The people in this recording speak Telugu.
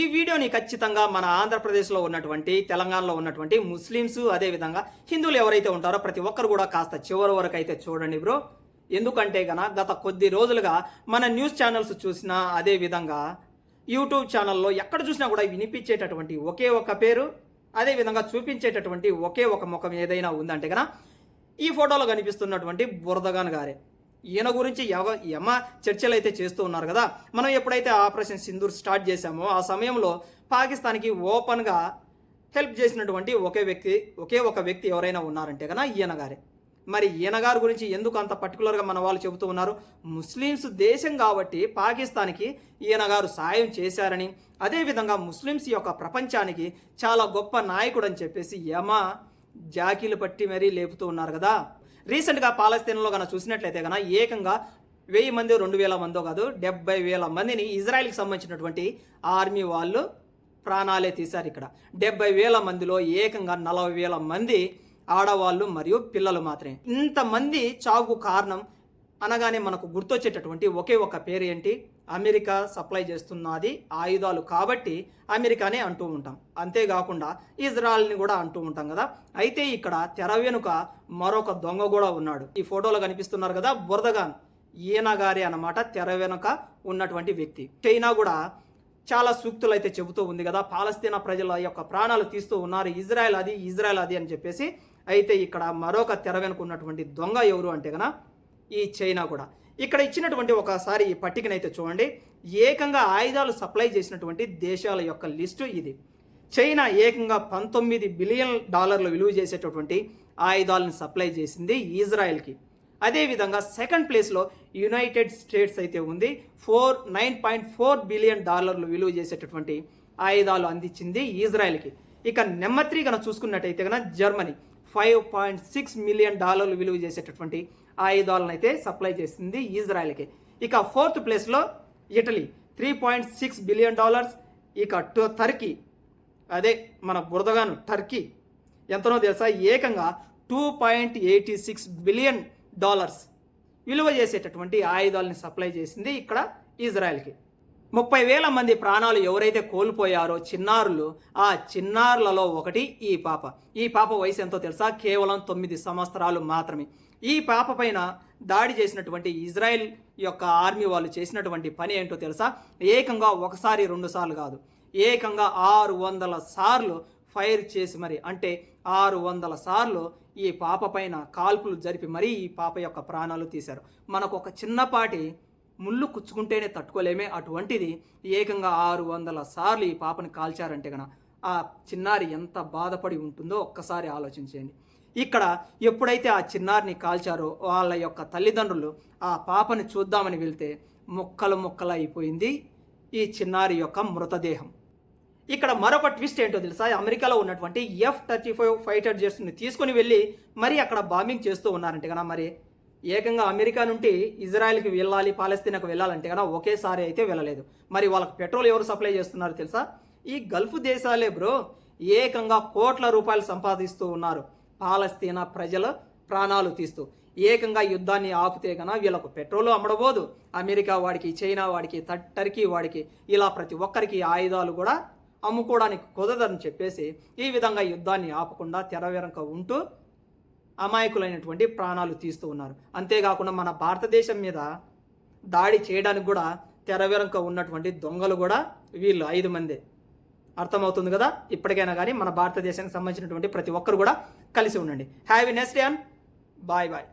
ఈ వీడియోని ఖచ్చితంగా మన ఆంధ్రప్రదేశ్లో ఉన్నటువంటి తెలంగాణలో ఉన్నటువంటి ముస్లిమ్స్ అదేవిధంగా హిందువులు ఎవరైతే ఉంటారో ప్రతి ఒక్కరు కూడా కాస్త చివరి వరకు అయితే చూడండి బ్రో. ఎందుకంటే గన గత కొద్ది రోజులుగా మన న్యూస్ ఛానల్స్ చూసినా అదే విధంగా యూట్యూబ్ ఛానల్లో ఎక్కడ చూసినా కూడా వినిపించేటటువంటి ఒకే ఒక పేరు అదే విధంగా చూపించేటటువంటి ఒకే ఒక ముఖం ఏదైనా ఉందంటే కదా ఈ ఫోటోలో కనిపిస్తున్నటువంటి బురదగాన్ గారే. ఈయన గురించి ఎవ యమ చర్చలు అయితే చేస్తూ ఉన్నారు కదా. మనం ఎప్పుడైతే ఆపరేషన్ సింధూర్ స్టార్ట్ చేశామో ఆ సమయంలో పాకిస్తాన్కి ఓపెన్గా హెల్ప్ చేసినటువంటి ఒకే వ్యక్తి ఒకే ఒక వ్యక్తి ఎవరైనా ఉన్నారంటే కదా ఈయన గారే. మరి ఈయన గారి గురించి ఎందుకు అంత పర్టికులర్గా మన వాళ్ళు చెబుతూ ఉన్నారు? ముస్లిమ్స్ దేశం కాబట్టి పాకిస్తాన్కి ఈయన గారు సాయం చేశారని అదేవిధంగా ముస్లిమ్స్ యొక్క ప్రపంచానికి చాలా గొప్ప నాయకుడు అని చెప్పేసి యమ జాకీలు పట్టి మరీ లేపుతూ ఉన్నారు కదా. రీసెంట్గా పాలస్తీన్లో కనుక చూసినట్లయితే కనుక ఏకంగా వెయ్యి మంది రెండు వేల మందో కాదు డెబ్బై వేల మందిని ఇజ్రాయెల్కి సంబంధించినటువంటి ఆర్మీ వాళ్ళు ప్రాణాలే తీశారు ఇక్కడ. డెబ్బై వేల మందిలో ఏకంగా నలభై వేల మంది ఆడవాళ్ళు మరియు పిల్లలు మాత్రమే. ఇంతమంది చావుకు కారణం అనగానే మనకు గుర్తొచ్చేటటువంటి ఒకే ఒక పేరు ఏంటి? అమెరికా సప్లై చేస్తున్నది ఆయుధాలు కాబట్టి అమెరికానే అంటూ ఉంటాం. అంతేకాకుండా ఇజ్రాయల్ని కూడా అంటూ ఉంటాం కదా. అయితే ఇక్కడ తెర వెనుక మరొక దొంగ కూడా ఉన్నాడు. ఈ ఫోటోలో కనిపిస్తున్నారు కదా బురదగాన్ ఈయన గారి అన్నమాట తెర వెనుక ఉన్నటువంటి వ్యక్తి. చైనా కూడా చాలా సూక్తులు అయితే చెబుతూ ఉంది కదా. పాలస్తీనా ప్రజల యొక్క ప్రాణాలు తీస్తూ ఉన్నారు. ఇజ్రాయెల్ అది ఇజ్రాయెల్ అది అని చెప్పేసి అయితే ఇక్కడ మరొక తెర వెనుక ఉన్నటువంటి దొంగ ఎవరు అంటే కదా ఈ చైనా కూడా. ఇక్కడ ఇచ్చినటువంటి ఒకసారి ఈ పట్టికనైతే చూడండి. ఏకంగా ఆయుధాలు సప్లై చేసినటువంటి దేశాల యొక్క లిస్టు ఇది. చైనా ఏకంగా పంతొమ్మిది బిలియన్ డాలర్లు విలువ చేసేటటువంటి ఆయుధాలను సప్లై చేసింది ఇజ్రాయెల్కి. అదేవిధంగా సెకండ్ ప్లేస్లో యునైటెడ్ స్టేట్స్ అయితే ఉంది. Four nine point four billion డాలర్లు విలువ చేసేటటువంటి ఆయుధాలు అందించింది ఇజ్రాయెల్కి. ఇక నెంబర్ త్రీ కనుక చూసుకున్నట్టయితే కనుక Germany five point six million డాలర్లు విలువ చేసేటటువంటి ఆయుధాలను అయితే సప్లై చేసింది ఇజ్రాయెల్కి. ఇక ఫోర్త్ ప్లేస్లో Italy three point six billion dollars ఇక టూ టర్కీ అదే మన బురదగాను టర్కీ ఎంతనో తెలుసా? ఏకంగా two point eighty six billion dollars విలువ చేసేటటువంటి ఆయుధాలని సప్లై చేసింది ఇక్కడ ఇజ్రాయెల్కి. ముప్పై వేల మంది ప్రాణాలు ఎవరైతే కోల్పోయారో చిన్నారులు ఆ చిన్నారులలో ఒకటి ఈ పాప. ఈ పాప వయసు ఎంతో తెలుసా? కేవలం తొమ్మిది సంవత్సరాలు మాత్రమే. ఈ పాప పైన దాడి చేసినటువంటి ఇజ్రాయెల్ యొక్క ఆర్మీ వాళ్ళు చేసినటువంటి పని ఏంటో తెలుసా? ఏకంగా ఒకసారి రెండు సార్లు కాదు. ఏకంగా ఆరు వందల సార్లు ఫైర్ చేసి మరి అంటే ఆరు వందల సార్లు ఈ పాప పైన కాల్పులు జరిపి మరీ ఈ పాప యొక్క ప్రాణాలు తీశారు. మనకు ఒక చిన్నపాటి ముళ్ళు కుచ్చుకుంటేనే తట్టుకోలేమే. అటువంటిది ఏకంగా ఆరు వందల సార్లు ఈ పాపని కాల్చారంటే కన ఆ చిన్నారి ఎంత బాధపడి ఉంటుందో ఒక్కసారి ఆలోచించేయండి. ఇక్కడ ఎప్పుడైతే ఆ చిన్నారిని కాల్చారో వాళ్ళ యొక్క తల్లిదండ్రులు ఆ పాపని చూద్దామని వెళ్తే ముక్కలు ముక్కలు అయిపోయింది ఈ చిన్నారి యొక్క మృతదేహం. ఇక్కడ మరొక ట్విస్ట్ ఏంటో తెలుసా? అమెరికాలో ఉన్నటువంటి ఎఫ్ థర్టీ ఫైవ్ ఫైటర్ జెట్స్ని తీసుకుని వెళ్ళి మరి అక్కడ బాంబింగ్ చేస్తూ ఉన్నారంటే కదా మరి ఏకంగా అమెరికా నుండి ఇజ్రాయెల్కి వెళ్ళాలి పాలస్తీనాకు వెళ్ళాలంటే కదా ఒకేసారి అయితే వెళ్ళలేదు. మరి వాళ్ళకి పెట్రోల్ ఎవరు సప్లై చేస్తున్నారు తెలుసా? ఈ గల్ఫ్ దేశాలే బ్రో ఏకంగా కోట్ల రూపాయలు సంపాదిస్తూ ఉన్నారు. పాలస్తీనా ప్రజల ప్రాణాలు తీస్తూ. ఏకంగా యుద్ధాన్ని ఆపితే గన వీళ్ళకు పెట్రోల్ అమ్మడబోదు. అమెరికా వాడికి చైనా వాడికి టర్కీ వాడికి ఇలా ప్రతి ఒక్కరికి ఆయుధాలు కూడా అమ్ముకోవడానికి కుదరదని చెప్పేసి ఈ విధంగా యుద్ధాన్ని ఆపకుండా తెర వెనక ఉంటూ అమాయకులైనటువంటి ప్రాణాలు తీస్తూ ఉన్నారు. అంతేకాకుండా మన భారతదేశం మీద దాడి చేయడానికి కూడా తెర ఉన్నటువంటి దొంగలు కూడా వీళ్ళు ఐదు మంది. అర్థమవుతుంది కదా? ఇప్పటికైనా కానీ మన భారతదేశానికి సంబంధించినటువంటి ప్రతి ఒక్కరు కూడా కలిసి ఉండండి. Have a next day bye bye